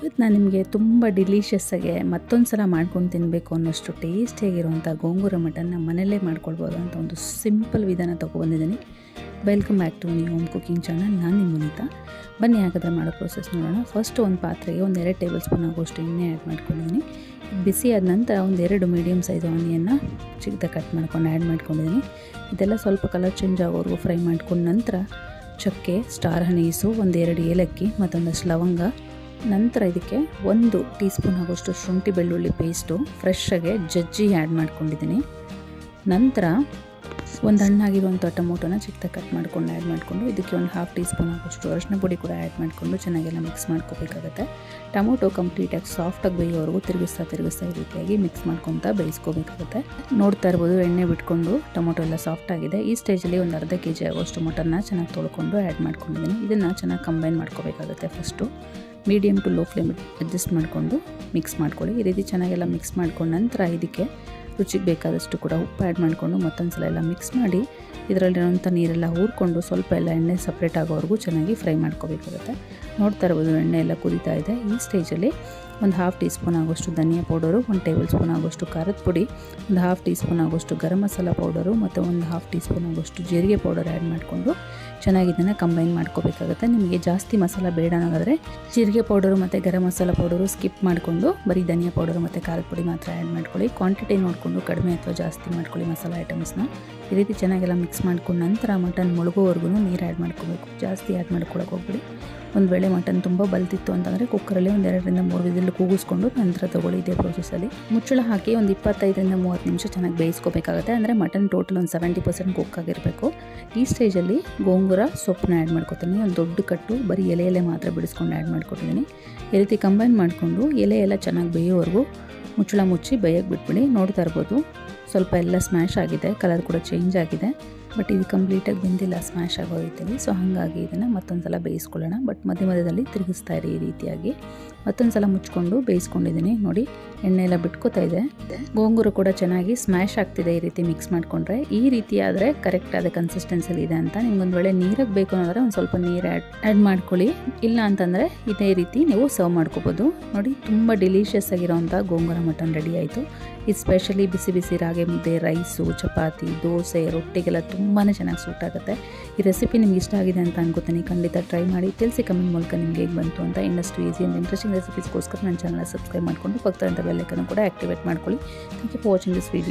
ಇವತ್ತು ನಾನು ನಿಮಗೆ ತುಂಬ ಡಿಲೀಷಿಯಸ್ಸಾಗೆ ಮತ್ತೊಂದು ಸಲ ಮಾಡ್ಕೊಂಡು ತಿನ್ನಬೇಕು ಅನ್ನೋಷ್ಟು ಟೇಸ್ಟಿಯಾಗಿರುವಂಥ ಗೋಂಗೂರ ಮಟನ್ನ ಮನೆಯಲ್ಲೇ ಮಾಡ್ಕೊಳ್ಬೋದು ಅಂತ ಒಂದು ಸಿಂಪಲ್ ವಿಧಾನ ತೊಗೊಬಂದಿದ್ದೀನಿ welcome back to new home cooking channel ನಾನು ನಿಮ್ಮ ವನಿತಾ ಬನ್ನಿ ಹಾಗಾದ್ರೆ ಮಾಡೋ ಪ್ರೊಸೆಸ್ ನೋಡೋಣ. ಫಸ್ಟ್ ಒಂದು ಪಾತ್ರೆಗೆ ಒಂದು ಎರಡು ಟೇಬಲ್ ಸ್ಪೂನ್ ಆಗೋಷ್ಟು ಎಣ್ಣೆ ಆ್ಯಡ್ ಮಾಡ್ಕೊಂಡಿದ್ದೀನಿ. ಬಿಸಿ ಆದ ನಂತರ ಒಂದು ಎರಡು ಮೀಡಿಯಮ್ ಸೈಜ್ ಆನಿಯನ್ನು ಚಿಕ್ಕದಾಗಿ ಕಟ್ ಮಾಡ್ಕೊಂಡು ಆ್ಯಡ್ ಮಾಡ್ಕೊಂಡಿದ್ದೀನಿ. ಇದೆಲ್ಲ ಸ್ವಲ್ಪ ಕಲರ್ ಚೇಂಜ್ ಆಗೋವರೆಗೂ ಫ್ರೈ ಮಾಡ್ಕೊಂಡ ನಂತರ ಚಕ್ಕೆ, ಸ್ಟಾರ್ ಹನೀಸು ಒಂದೆರಡು ಏಲಕ್ಕಿ ಮತ್ತೊಂದಷ್ಟು ಲವಂಗ ನಂತರ ಇದಕ್ಕೆ ಒಂದು ಟೀ ಸ್ಪೂನ್ ಆಗೋಷ್ಟು ಶುಂಠಿ ಬೆಳ್ಳುಳ್ಳಿ ಪೇಸ್ಟು ಫ್ರೆಶ್ಶಾಗೆ ಜಜ್ಜಿ ಆ್ಯಡ್ ಮಾಡ್ಕೊಂಡಿದ್ದೀನಿ. ನಂತರ ಒಂದು ಹಣ್ಣಾಗಿರುವಂಥ ಟೊಮೊಟೊನ ಚಿಕ್ಕದಾಗಿ ಕಟ್ ಮಾಡ್ಕೊಂಡು ಆ್ಯಡ್ ಮಾಡಿಕೊಂಡು ಇದಕ್ಕೆ ಒಂದು ಹಾಫ್ ಟೀ ಸ್ಪೂನ್ ಆಗೋಷ್ಟು ಅರಿಶಿನ ಪುಡಿ ಕೂಡ ಆ್ಯಡ್ ಮಾಡಿಕೊಂಡು ಚೆನ್ನಾಗೆಲ್ಲ ಮಿಕ್ಸ್ ಮಾಡ್ಕೋಬೇಕಾಗುತ್ತೆ. ಟೊಮೊಟೊ ಕಂಪ್ಲೀಟಾಗಿ ಸಾಫ್ಟಾಗಿ ಬೇಯೋವರೆಗೂ ತಿರುಗಿಸ್ತಾ ತಿರುಗಿಸ್ತಾ ಈ ರೀತಿಯಾಗಿ ಮಿಕ್ಸ್ ಮಾಡ್ಕೊತಾ ಬೇಯಿಸ್ಕೋಬೇಕಾಗುತ್ತೆ. ನೋಡ್ತಾ ಇರ್ಬೋದು ಎಣ್ಣೆ ಬಿಟ್ಕೊಂಡು ಟೊಮೊಟೊ ಎಲ್ಲ ಸಾಫ್ಟ್ ಆಗಿದೆ. ಈ ಸ್ಟೇಜಲ್ಲಿ ಒಂದು ಅರ್ಧ ಕೆ ಜಿ ಆಗೋಷ್ಟು ಮಟನ್ನ ಚೆನ್ನಾಗಿ ತೊಳ್ಕೊಂಡು ಆ್ಯಡ್ ಮಾಡ್ಕೊಂಡಿದ್ದೀನಿ. ಇದನ್ನು ಚೆನ್ನಾಗಿ ಕಂಬೈನ್ ಮಾಡ್ಕೋಬೇಕಾಗುತ್ತೆ first medium to low flame adjust ಮಾಡಿಕೊಂಡು ಮಿಕ್ಸ್ ಮಾಡ್ಕೊಳ್ಳಿ. ಈ ರೀತಿ ಚೆನ್ನಾಗೆಲ್ಲ ಮಿಕ್ಸ್ ಮಾಡ್ಕೊಂಡು ನಂತರ ಇದಕ್ಕೆ ರುಚಿಗೆ ಬೇಕಾದಷ್ಟು ಕೂಡ ಉಪ್ಪು ಆ್ಯಡ್ ಮಾಡಿಕೊಂಡು ಮತ್ತೊಂದು ಸಲ ಎಲ್ಲ ಮಿಕ್ಸ್ ಮಾಡಿ ಇದರಲ್ಲಿರುವಂಥ ನೀರೆಲ್ಲ ಹೂರ್ಕೊಂಡು ಸ್ವಲ್ಪ ಎಲ್ಲ ಎಣ್ಣೆ ಸಪ್ರೇಟ್ ಆಗೋವರೆಗೂ ಚೆನ್ನಾಗಿ ಫ್ರೈ ಮಾಡ್ಕೋಬೇಕಾಗುತ್ತೆ. ನೋಡ್ತಾ ಇರ್ಬೋದು ಎಣ್ಣೆ ಎಲ್ಲ ಕುದೀತಾ ಇದೆ. ಈ ಸ್ಟೇಜಲ್ಲಿ ಒಂದು ಹಾಫ್ ಟೀ ಸ್ಪೂನ್ ಆಗೋಷ್ಟು ಧನಿಯಾ ಪೌಡರು ಒಂದು ಟೇಬಲ್ ಸ್ಪೂನ್ ಆಗೋಷ್ಟು ಖಾರದ ಪುಡಿ, ಒಂದು ಹಾಫ್ ಟೀ ಸ್ಪೂನ್ ಆಗೋಷ್ಟು ಗರಂ ಮಸಾಲ ಪೌಡರು ಮತ್ತು ಒಂದು ಹಾಫ್ ಟೀ ಸ್ಪೂನ್ ಆಗೋಷ್ಟು ಜೀರಿಗೆ ಪೌಡರ್ ಆ್ಯಡ್ ಮಾಡಿಕೊಂಡು ಚೆನ್ನಾಗಿ ಇದನ್ನು ಕಂಬೈನ್ ಮಾಡ್ಕೋಬೇಕಾಗುತ್ತೆ. ನಿಮಗೆ ಜಾಸ್ತಿ ಮಸಾಲ ಬೇಡ ಅನ್ನೋದಾದರೆ ಜೀರಿಗೆ ಪೌಡರು ಮತ್ತು ಗರಂ ಮಸಾಲ ಪೌಡರು ಸ್ಕಿಪ್ ಮಾಡಿಕೊಂಡು ಬರೀ ಧನಿಯಾ ಪೌಡರು ಮತ್ತು ಖಾರದ ಪುಡಿ ಮಾತ್ರ ಆ್ಯಡ್ ಮಾಡ್ಕೊಳ್ಳಿ. ಕ್ವಾಂಟಿಟಿ ನೋಡಿಕೊಂಡು ಕಡಿಮೆ ಅಥವಾ ಜಾಸ್ತಿ ಮಾಡ್ಕೊಳ್ಳಿ ಮಸಾಲ ಐಟಮ್ಸ್ನ ಈ ರೀತಿ ಚೆನ್ನಾಗೆಲ್ಲ ಮಿಕ್ಸ್ ಮಾಡ್ಕೊಂಡು ನಂತರ ಮಟನ್ ಮುಳುಗೋವರೆಗೂ ನೀರು ಆ್ಯಡ್ ಮಾಡ್ಕೋಬೇಕು. ಜಾಸ್ತಿ ಆ್ಯಡ್ ಮಾಡ್ಕೊಳಕ್ಕೆ ಹೋಗ್ಬಿಡಿ. ಒಂದು ವೇಳೆ ಮಟನ್ ತುಂಬ ಬಲ್ತಿತ್ತು ಅಂತಂದರೆ ಕುಕ್ಕರಲ್ಲಿ ಒಂದು ಎರಡರಿಂದ ಮೂರು ವಿಧದಲ್ಲಿ ಕೂಗಿಸ್ಕೊಂಡು ನಂತರ ತೊಗೊಳ್ಳಿ ಇದೇ ಪ್ರೊಸೆಸಲ್ಲಿ ಮುಚ್ಚಳ ಹಾಕಿ ಒಂದು ಇಪ್ಪತ್ತೈದರಿಂದ ಮೂವತ್ತು ನಿಮಿಷ ಚೆನ್ನಾಗಿ ಬೇಯಿಸ್ಕೋಬೇಕಾಗುತ್ತೆ. ಅಂದರೆ ಮಟನ್ ಟೋಟಲ್ ಒಂದು ಸೆವೆಂಟಿ ಪರ್ಸೆಂಟ್ ಕುಕ್ ಆಗಿರಬೇಕು. ಈ ಸ್ಟೇಜಲ್ಲಿ ಗೋಂಗೂರ ಸೊಪ್ಪನ್ನ ಆ್ಯಡ್ ಮಾಡ್ಕೊತೀನಿ. ಒಂದು ದೊಡ್ಡ ಕಟ್ಟು, ಬರೀ ಎಲೆ ಎಲೆ ಮಾತ್ರ ಬಿಡಿಸ್ಕೊಂಡು ಆ್ಯಡ್ ಮಾಡ್ಕೊಟ್ಟಿದ್ದೀನಿ ಈ ರೀತಿ ಕಂಬೈನ್ ಮಾಡಿಕೊಂಡು ಎಲೆ ಎಲ್ಲ ಚೆನ್ನಾಗಿ ಬೇಯೋವರೆಗೂ ಮುಚ್ಚಳ ಮುಚ್ಚಿ ಬೇಯಕ್ಕೆ ಬಿಟ್ಬಿಡಿ, ನೋಡ್ತಾ ಇರ್ಬೋದು. ಸ್ವಲ್ಪ ಎಲ್ಲ ಸ್ಮ್ಯಾಶ್ ಆಗಿದೆ ಕಲರ್ ಕೂಡ ಚೇಂಜ್ ಆಗಿದೆ ಬಟ್ ಇದು ಕಂಪ್ಲೀಟಾಗಿ ಬಂದಿಲ್ಲ ಸ್ಮ್ಯಾಶ್ ಆಗೋ ರೀತಿಯಲ್ಲಿ. ಸೊ ಹಾಗಾಗಿ ಇದನ್ನು ಮತ್ತೊಂದು ಸಲ ಬೇಯಿಸ್ಕೊಳ್ಳೋಣ. ಬಟ್ ಮಧ್ಯ ಮಧ್ಯದಲ್ಲಿ ತಿರುಗಿಸ್ತಾ ಇರಿ ಈ ರೀತಿಯಾಗಿ. ಮತ್ತೊಂದು ಸಲ ಮುಚ್ಕೊಂಡು ಬೇಯಿಸ್ಕೊಂಡಿದ್ದೀನಿ. ನೋಡಿ, ಎಣ್ಣೆ ಎಲ್ಲ ಬಿಟ್ಕೋತಾ ಇದೆ. ಗೋಂಗೂರು ಕೂಡ ಚೆನ್ನಾಗಿ ಸ್ಮ್ಯಾಶ್ ಆಗ್ತಿದೆ ಈ ರೀತಿ ಮಿಕ್ಸ್ ಮಾಡಿಕೊಂಡ್ರೆ. ಈ ರೀತಿ ಆದರೆ ಕರೆಕ್ಟ್ ಆದ ಕನ್ಸಿಸ್ಟೆನ್ಸಲ್ಲಿ ಇದೆ ಅಂತ ನಿಮ್ಗೊಂದು ವೇಳೆ ನೀರಿಗೆ ಬೇಕು ಅನ್ನೋದ್ರೆ ಒಂದು ಸ್ವಲ್ಪ ನೀರು ಆ್ಯಡ್ ಆ್ಯಡ್ ಮಾಡ್ಕೊಳ್ಳಿ. ಇಲ್ಲ ಅಂತಂದರೆ ಇದೇ ರೀತಿ ನೀವು ಸರ್ವ್ ಮಾಡ್ಕೋಬೋದು. ನೋಡಿ, ತುಂಬ ಡಿಲೀಷಿಯಸ್ ಆಗಿರೋವಂಥ ಗೋಂಗೂರ ಮಟನ್ ರೆಡಿ ಆಯಿತು. ಇದು ಸ್ಪೆಷಲಿ ಬಿಸಿ ಬಿಸಿ ರಾಗಿ ಮುದ್ದೆ ರೈಸು, ಚಪಾತಿ, ದೋಸೆ, ರೊಟ್ಟಿಗೆಲ್ಲ ತುಂಬಾ ಚೆನ್ನಾಗಿ ಸೂಟ್ ಆಗುತ್ತೆ. ಈ ರೆಸಿಪಿ ನಿಮ್ಗೆ ಇಷ್ಟ ಆಗಿದೆ ಅಂತ ಅನ್ಕೋತೀನಿ. ಖಂಡಿತ ಟ್ರೈ ಮಾಡಿ. ತಿಳಿಸಿ ಕಮೆಂಟ್ ಮೂಲಕ ನಿಮ್ಗೆ ಹೇಗೆ ಬಂತು ಅಂತ ಇನ್ನಷ್ಟು ಈಸಿ ಆ್ಯಂಡ್ ಇಂಟ್ರೆಸ್ಟಿಂಗ್ ರೆಸಿಪೀಸ್ಗೋಸ್ಕರ ನನ್ನ ಚಾನಲ್ ಸಬ್ಸ್ಕ್ರೈಬ್ ಮಾಡಿಕೊಂಡು ಪಕ್ಕದ ಬೆಲ್ಲೈಕನ್ನು ಕೂಡ ಆಕ್ಟಿವೇಟ್ ಮಾಡ್ಕೊಳ್ಳಿ. Thank you for watching this video